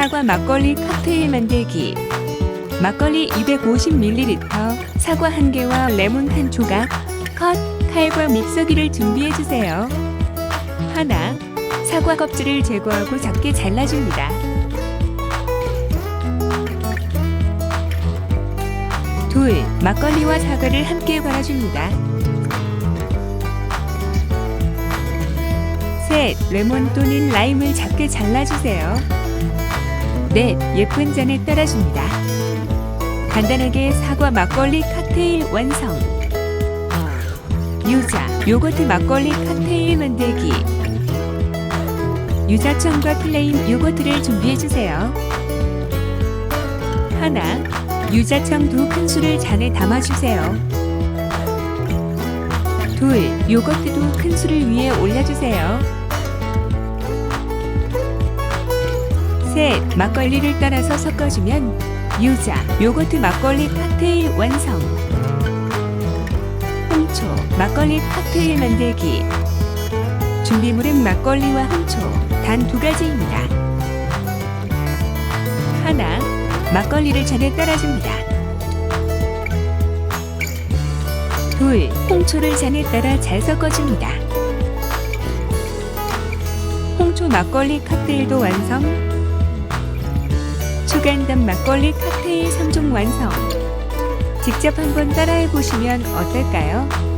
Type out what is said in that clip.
사과 막걸리 칵테일 만들기. 막걸리 250ml, 사과 1개와 레몬 1조각, 컷, 칼과 믹서기를 준비해 주세요. 하나, 사과 껍질을 제거하고 작게 잘라줍니다. 둘, 막걸리와 사과를 함께 갈아줍니다. 셋, 레몬 또는 라임을 작게 잘라주세요. 넷, 예쁜 잔에 따라줍니다. 간단하게 사과 막걸리 칵테일 완성. 유자, 요거트 막걸리 칵테일 만들기. 유자청과 플레인 요거트를 준비해주세요. 하나, 유자청 두 큰술을 잔에 담아주세요. 둘, 요거트 두 큰술을 위에 올려주세요. 셋, 막걸리를 따라서 섞어주면 유자, 요거트 막걸리 칵테일 완성. 홍초, 막걸리 칵테일 만들기. 준비물은 막걸리와 홍초, 단 두 가지입니다. 하나, 막걸리를 잔에 따라줍니다. 둘, 홍초를 잔에 따라 잘 섞어줍니다. 홍초 막걸리 칵테일도 완성. 초간단 막걸리 칵테일 3종 완성. 직접 한번 따라해 보시면 어떨까요?